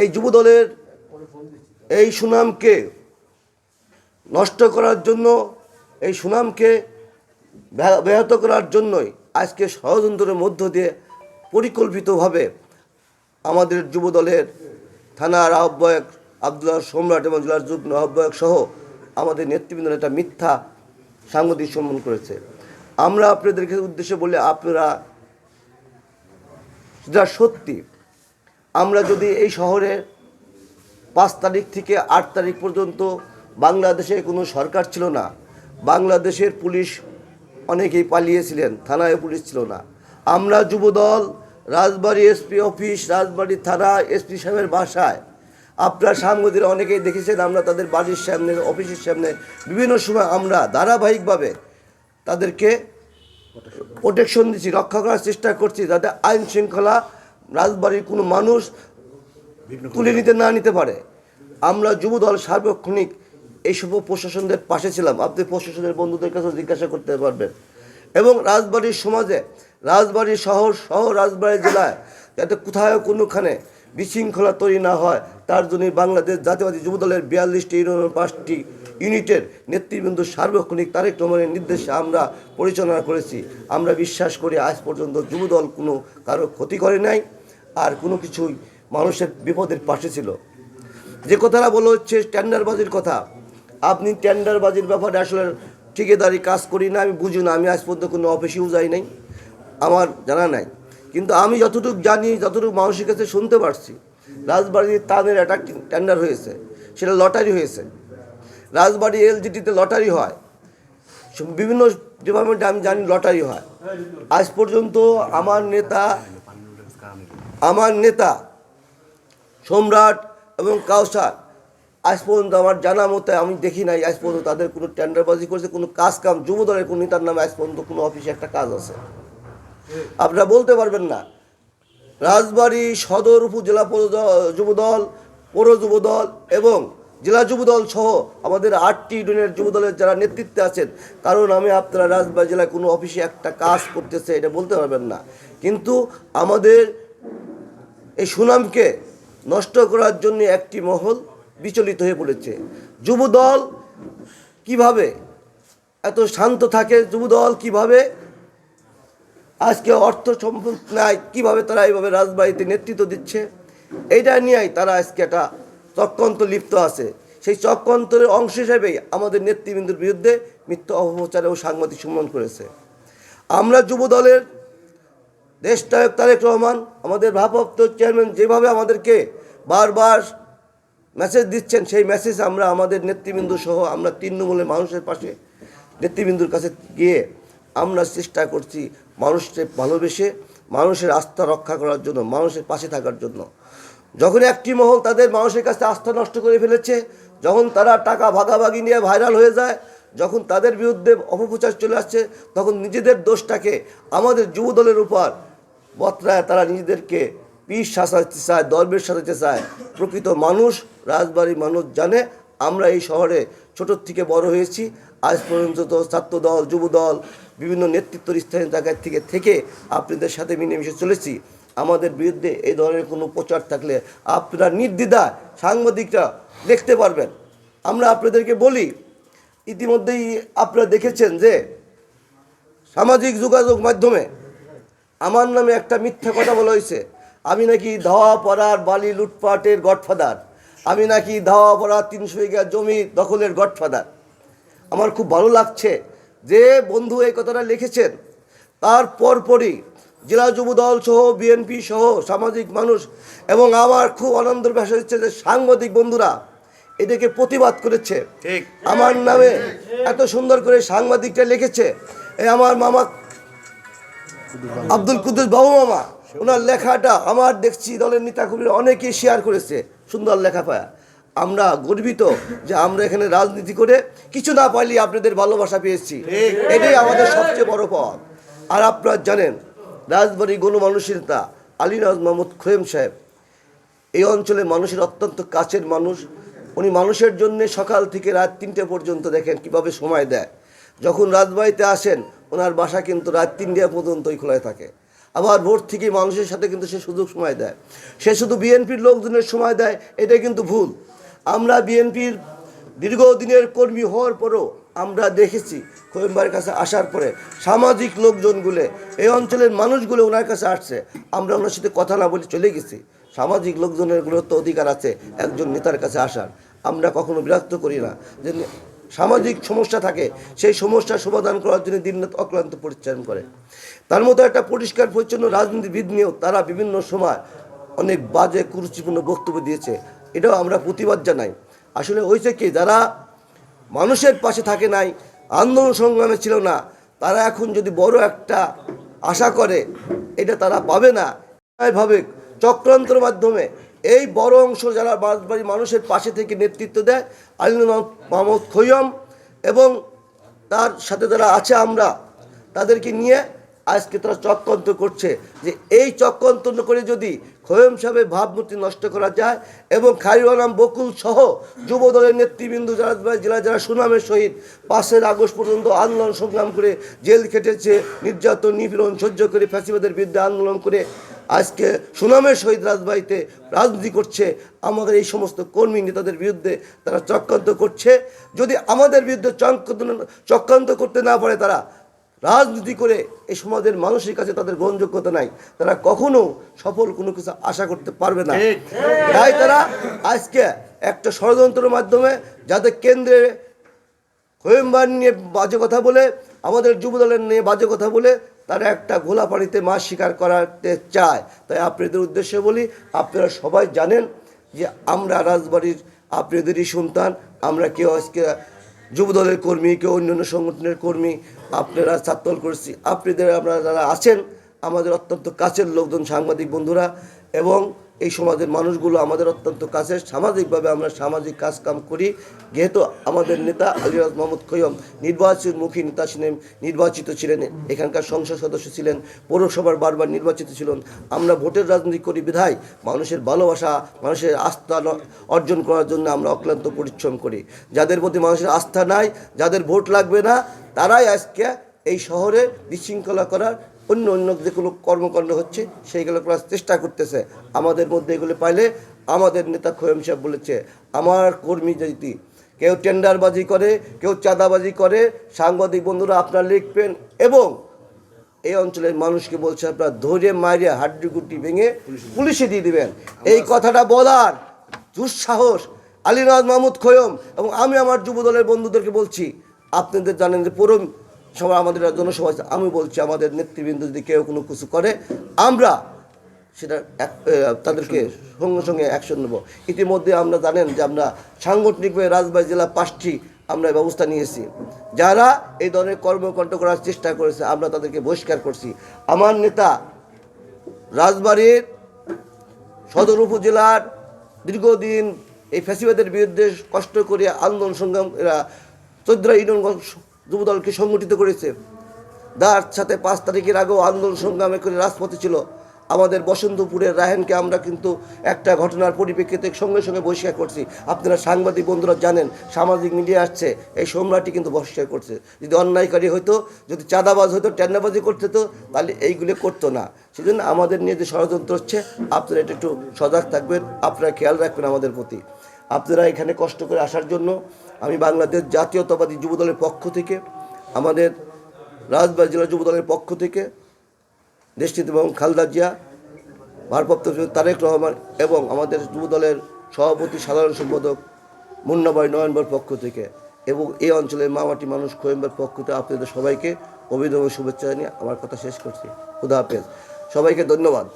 এই যুবদলের এই সুনামকে নষ্ট করার জন্য, এই সুনামকে ব্যাহ- ব্যাহত করার জন্যই আজকে ষড়যন্ত্রের মধ্য দিয়ে পরিকল্পিতভাবে আমাদের যুবদলের থানার আহ্বায়ক আবদুল্লাহ সম্রাট এবং জেলার যুগ্ম আহ্বায়ক সহ আমাদের নেতৃবৃন্দ একটা মিথ্যা সাংবাদিক সম্মান করেছে। আমরা আপনাদেরকে উদ্দেশ্যে বলে, আপনারা যা সত্যি আমরা যদি এই শহরে পাঁচ তারিখ থেকে আট তারিখ পর্যন্ত বাংলাদেশে কোনো সরকার ছিল না, বাংলাদেশের পুলিশ অনেকেই পালিয়েছিলেন, থানায় পুলিশ ছিল না। আমরা যুবদল, রাজবাড়ি এসপি অফিস, রাজবাড়ি থানা এসপি সাহেবের বাসায়, আপনার সাংবাদিকরা অনেকেই দেখেছেন, আমরা তাদের বাড়ির সামনে, অফিসের সামনে, বিভিন্ন সময় আমরা ধারাবাহিকভাবে তাদেরকে প্রোটেকশন দিচ্ছি, রক্ষা করার চেষ্টা করছি, যাতে আইন শৃঙ্খলা রাজবাড়ির কোনো মানুষ তুলে নিতে না নিতে পারে। আমরা যুবদল সার্বক্ষণিক এইসব প্রশাসনদের পাশে ছিলাম। আপনি প্রশাসনের বন্ধুদের কাছে জিজ্ঞাসা করতে পারবেন। এবং রাজবাড়ির সমাজে রাজবাড়ি শহর সহ রাজবাড়ি জেলায় যাতে কোথাও কোনোখানে বিশৃঙ্খলা তৈরি না হয় তার জন্য বাংলাদেশ জাতীয়বাদী যুবদলের বিয়াল্লিশটি ইউনিয়ন পাঁচটি ইউনিটের নেতৃবৃন্দ সার্বক্ষণিক তারেক রহমানের নির্দেশে আমরা পরিচালনা করেছি। আমরা বিশ্বাস করি আজ পর্যন্ত যুবদল কোনো কারও ক্ষতি করে নাই। আর কোনো কিছুই মানুষের বিপদের পাশে ছিল। যে কথাটা বলা হচ্ছে টেন্ডারবাজির কথা, আপনি টেন্ডারবাজির ব্যাপারে আসলে ঠিকাদারি কাজ করি না, আমি বুঝি না, আমি আজ পর্যন্ত কোনো অফিসেও যাই নাই, আমার জানা নাই। কিন্তু আমি যতটুকু জানি, যতটুকু মানুষের কাছে শুনতে পারছি, রাজবাড়ির তাদের একটা টেন্ডার হয়েছে, সেটা লটারি হয়েছে। রাজবাড়ি এলজিটিতে লটারি হয়, বিভিন্ন ডিপার্টমেন্টে আমি জানি লটারি হয়। আজ পর্যন্ত আমার নেতা আমার নেতা, সম্রাট এবং কাউসার, আজ পর্যন্ত আমার জানা মতে আমি দেখি নাই, আজ পর্যন্ত তাদের কোনো টেন্ডারবাজি করেছে, কোনো কাজ কাম যুবদলের কোনো নেতার নামে আজ পর্যন্ত কোনো অফিসে একটা কাজ আছে। আপনারা বলতে পারবেন না। রাজবাড়ী সদর উপজেলা যুবদল, পৌর যুবদল এবং জেলা যুবদল সহ আমাদের আটটি ইউনিয়নের যুবদলের যারা নেতৃত্বে আছেন, কারণ আমি আপনারা রাজবাড়ী জেলায় কোনো অফিসে একটা কাজ করতেছে, এটা বলতে পারবেন না। কিন্তু আমাদের সুনামকে নষ্ট করার জন্য একটি মহল বিচলিত হয়ে পড়েছে। যুবদল কীভাবে এত শান্ত থাকে? যুবদল কীভাবে আজকে অর্থ সম্পদ নাই, কীভাবে তারা এইভাবে রাজবাড়িতে নেতৃত্ব দিচ্ছে? এইটা নিয়েই তারা আজকে একটা চক্রান্ত লিপ্ত আছে। সেই চক্রান্তরের অংশ হিসেবেই আমাদের নেতৃবৃন্দের বিরুদ্ধে মিথ্যা অপপ্রচার ও সাংবাদিক সম্মান করেছে। আমরা দেশনায়ক তারেক রহমান, আমাদের ভারপ্রাপ্ত চেয়ারম্যান যেভাবে আমাদেরকে বারবার মেসেজ দিচ্ছেন, সেই মেসেজ আমরা আমাদের নেতৃবৃন্দ সহ আমরা তৃণমূলের মানুষের পাশে নেতৃবৃন্দুর কাছে গিয়ে আমরা চেষ্টা করছি মানুষকে ভালোবেসে, মানুষের আস্থা রক্ষা করার জন্য, মানুষের পাশে থাকার জন্য। যখন একটি মহল তাদের মানুষের কাছে আস্থা নষ্ট করে ফেলেছে, যখন তারা টাকা ভাগাভাগি নিয়ে ভাইরাল হয়ে যায়, যখন তাদের বিরুদ্ধে অপপ্রচার চলে আসছে, তখন নিজেদের দোষটাকে আমাদের যুবদলের উপর বতরায় তারা নিজেদেরকে পিস সাজাতে চায় দরবেশ সাজাতে চায়। প্রকৃত মানুষ, রাজবাড়ির মানুষ জানে, আমরা এই শহরে ছোটোর থেকে বড় হয়েছি। আজ পর্যন্ত তো ছাত্রদল, যুবদল, বিভিন্ন নেতৃত্বের স্থানীয় জায়গায় থেকে থেকে আপনাদের সাথে মিলেমিশে চলেছি। আমাদের বিরুদ্ধে এই ধরনের কোনো প্রচার থাকলে আপনারা নির্দ্বিধা সাংবাদিকরা দেখতে পারবেন। আমরা আপনাদেরকে বলি, ইতিমধ্যেই আপনারা দেখেছেন যে সামাজিক যোগাযোগ মাধ্যমে আমার নামে একটা মিথ্যা কথা বলা হয়েছে। আমি নাকি ধাওয়া পড়ার বালি লুটপাটের গডফাদার। আমি নাকি ধাওয়া পড়া তিনশো বিঘা জমি দখলের গডফাদার। আমার খুব ভালো লাগছে যে বন্ধু এই কথাটা লিখেছেন। তার পরপরই জেলা যুবদল সহ বিএনপি সহ সামাজিক মানুষ এবং আমার খুব আনন্দের ভাষা হচ্ছে যে সাংবাদিক বন্ধুরা এটাকে প্রতিবাদ করেছে। আমার নামে এত সুন্দর করে সাংবাদিকটা লিখেছে। এই আমার মামা আব্দুল কুদ্দুস বাবু মামা, ওনার লেখাটা আমার দেখছি দলের নেতাকর্মীরা অনেকেই শেয়ার করেছে, সুন্দর লেখা পায়া। আমরা গর্বিত যে আমরা এখানে রাজনীতি করে কিছু না পাইলে আপনাদের ভালোবাসা পেয়েছি। এটাই আমাদের সবচেয়ে বড় পথ। আর আপনারা জানেন রাজবাড়ি গণমানুষের নেতা আলীরাজ মাহমুদ খোয়েম সাহেব, এই অঞ্চলে মানুষের অত্যন্ত কাছের মানুষ। উনি মানুষের জন্য সকাল থেকে রাত তিনটে পর্যন্ত দেখেন কীভাবে সময় দেয়। যখন রাজবাড়িতে আসেন ওনার বাসা কিন্তু রাত তিনটে পর্যন্তই খোলায় থাকে। আবার ভোট থেকে মানুষের সাথে কিন্তু সে সুযোগ সময় দেয়। সে শুধু বিএনপির লোকজনের সময় দেয় এটা কিন্তু ভুল। আমরা বিএনপির দীর্ঘদিনের কর্মী হওয়ার পরও আমরা দেখেছি কোয়েম্বার কাছে আসার পরে সামাজিক লোকজনগুলো, এই অঞ্চলের মানুষগুলো ওনার কাছে আসছে। আমরা ওনার সাথে কথা না বলে চলে গেছি। সামাজিক লোকজনের গুরুত্ব অধিকার আছে একজন নেতার কাছে আসার। আমরা কখনো বিরক্ত করি না যে সামাজিক সমস্যা থাকে, সেই সমস্যার সমাধান করার জন্য দিনরাত অক্লান্ত পরিশ্রম করে। তার মতো একটা পরিষ্কার পরিচ্ছন্ন রাজনীতিবিদ নিয়েও তারা বিভিন্ন সময় অনেক বাজে, কুরুচিপূর্ণ বক্তব্য দিয়েছে। এটাও আমরা প্রতিবাদ জানাই। আসলে হয়েছে কি, যারা মানুষের পাশে থাকে নাই, আন্দোলন সংগ্রামে ছিল না, তারা এখন যদি বড় একটা আশা করে, এটা তারা পাবে না। ভাবে চক্রান্তর মাধ্যমে এই বড় অংশ যারা বাড়ি মানুষের পাশে থেকে নেতৃত্ব দেয় আলী মোহাম্মদ খৈয়ম এবং তার সাথে যারা আছে আমরা, তাদেরকে নিয়ে আজকে তারা চক্রান্ত করছে যে এই চক্রান্ত করে যদি খোয়েম সাহেবের ভাবমূর্তি নষ্ট করা যায় এবং খাইরানাম বকুল সহ যুব দলের নেতৃবৃন্দ যারা জেলা যারা সুনামের সহিত পাঁচের আগস্ট পর্যন্ত আন্দোলন সংগ্রাম করে জেল খেটেছে, নির্যাতন, নিপীড়ন সহ্য করে ফ্যাসিবাদের বিরুদ্ধে আন্দোলন করে আজকে সুনামের সহিত রাজবাড়িতে রাজনীতি করছে আমাদের এই সমস্ত কর্মী নেতাদের বিরুদ্ধে তারা চক্রান্ত করছে। যদি আমাদের বিরুদ্ধে চক্রান্ত করতে না পারে তারা রাজনীতি করে এই সমাজের মানুষের কাছে তাদের গ্রহণযোগ্যতা নাই। তারা কখনো সফল কোনো কিছু আশা করতে পারবে না। তাই তারা আজকে একটা ষড়যন্ত্রের মাধ্যমে যাদের কেন্দ্রে কোয়েম্বার নিয়ে বাজে কথা বলে আমাদের যুবদলের নিয়ে বাজে কথা বলে তারা একটা ঘোলা পানিতে মাছ শিকার করাতে চায়। তাই আপনাদের উদ্দেশ্যে বলি, আপনারা সবাই জানেন যে আমরা রাজবাড়ির আপনাদেরই সন্তান, আমরা কেউ আজকে যুবদলের কর্মী, কেউ অন্যান্য সংগঠনের কর্মী, আপনারা ছাত্রদল করছি, আপনাদের আপনারা যারা আছেন আমাদের অত্যন্ত কাছের লোকজন, সাংবাদিক বন্ধুরা এবং এই সমাজের মানুষগুলো আমাদের অত্যন্ত কাছে। সামাজিকভাবে আমরা সামাজিক কাজকাম করি। যেহেতু আমাদের নেতা আলিরাজ মোহাম্মদ খৈয়ম নির্বাচনমুখী নেতা ছিলেন, নির্বাচিত ছিলেন, এখানকার সংসদ সদস্য ছিলেন, পৌরসভার বারবার নির্বাচিত ছিলেন। আমরা ভোটের রাজনীতি করি বিধায় মানুষের ভালোবাসা, মানুষের আস্থা অর্জন করার জন্য আমরা অক্লান্ত পরিশ্রম করি। যাদের প্রতি মানুষের আস্থা নাই, যাদের ভোট লাগবে না, তারাই আজকে এই শহরে বিশৃঙ্খলা করার অন্য অন্য যেগুলো কর্মকাণ্ড হচ্ছে সেইগুলো করার চেষ্টা করতেছে। আমাদের মধ্যে এগুলো পাইলে আমাদের নেতা খোয়েম সাহেব বলেছে আমার কর্মী যদি কেউ টেন্ডারবাজি করে কেউ চাঁদাবাজি করে সাংবাদিক বন্ধুরা আপনারা লিখবেন এবং এই অঞ্চলের মানুষকে বলছে আপনারা ধরে মাইরে হাড্ডি গুটি ভেঙে পুলিশে দিয়ে দিবেন। এই কথাটা বলার দুঃসাহস আলীনাথ মাহমুদ খোয়ম এবং আমি আমার যুবদলের বন্ধুদেরকে বলছি আপনাদের জানেন যে পুরো সবাই আমাদের জনসভা আমি বলছি আমাদের নেতৃবৃন্দ যদি কেউ কোনো কিছু করে আমরা সেটা তাদেরকে সঙ্গে সঙ্গে অ্যাকশন নেব। ইতিমধ্যে আমরা জানেন যে আমরা সাংগঠনিকভাবে রাজবাড়ী জেলা পাঁচটি আমরা ব্যবস্থা নিয়েছি। যারা এই ধরনের কর্মকাণ্ড করার চেষ্টা করেছে আমরা তাদেরকে বহিষ্কার করছি। আমার নেতা রাজবাড়ির সদর উপজেলার দীর্ঘদিন এই ফ্যাসিবাদের বিরুদ্ধে কষ্ট করে আন্দোলন সংগ্রাম এরা চৌদ্রা ইউনিয়ন যুবদলকে সংগঠিত করেছে। যার সাথে পাঁচ তারিখের আগেও আন্দোলন সংগ্রামে করে রাজপথে ছিল। আমাদের বসন্তপুরের রাহেনকে আমরা কিন্তু একটা ঘটনার পরিপ্রেক্ষিতে সঙ্গে সঙ্গে বহিষ্কার করছি। আপনারা সাংবাদিক বন্ধুরা জানেন, সামাজিক মিডিয়া আসছে, এই সম্রাটই কিন্তু বহিষ্কার করছে। যদি অন্যায়কারী হতো যদি চাঁদাবাজ হতো টেন্ডাবাজি করতে তো তাহলে এইগুলো করতো না। সেজন্য আমাদের নিয়ে যে ষড়যন্ত্র হচ্ছে, আপনারা এটা একটু সজাগ থাকবেন, আপনারা খেয়াল রাখবেন আমাদের প্রতি। আপনারা এখানে কষ্ট করে আসার জন্য আমি বাংলাদেশ জাতীয়তাবাদী যুবদলের পক্ষ থেকে, আমাদের রাজবাড়ী জেলা যুবদলের পক্ষ থেকে দেশটিত এবং খালদা জিয়া, ভারপ্রাপ্ত তারেক রহমান এবং আমাদের যুবদলের সভাপতি সাধারণ সম্পাদক মুন্নাবাই নয়নবার পক্ষ থেকে এবং এই অঞ্চলের মামাটি মানুষ খোয়েম্বার পক্ষ থেকে আপনাদের সবাইকে অভিনব শুভেচ্ছা জানিয়ে আমার কথা শেষ করছি। খুদা হাফেজ। সবাইকে ধন্যবাদ।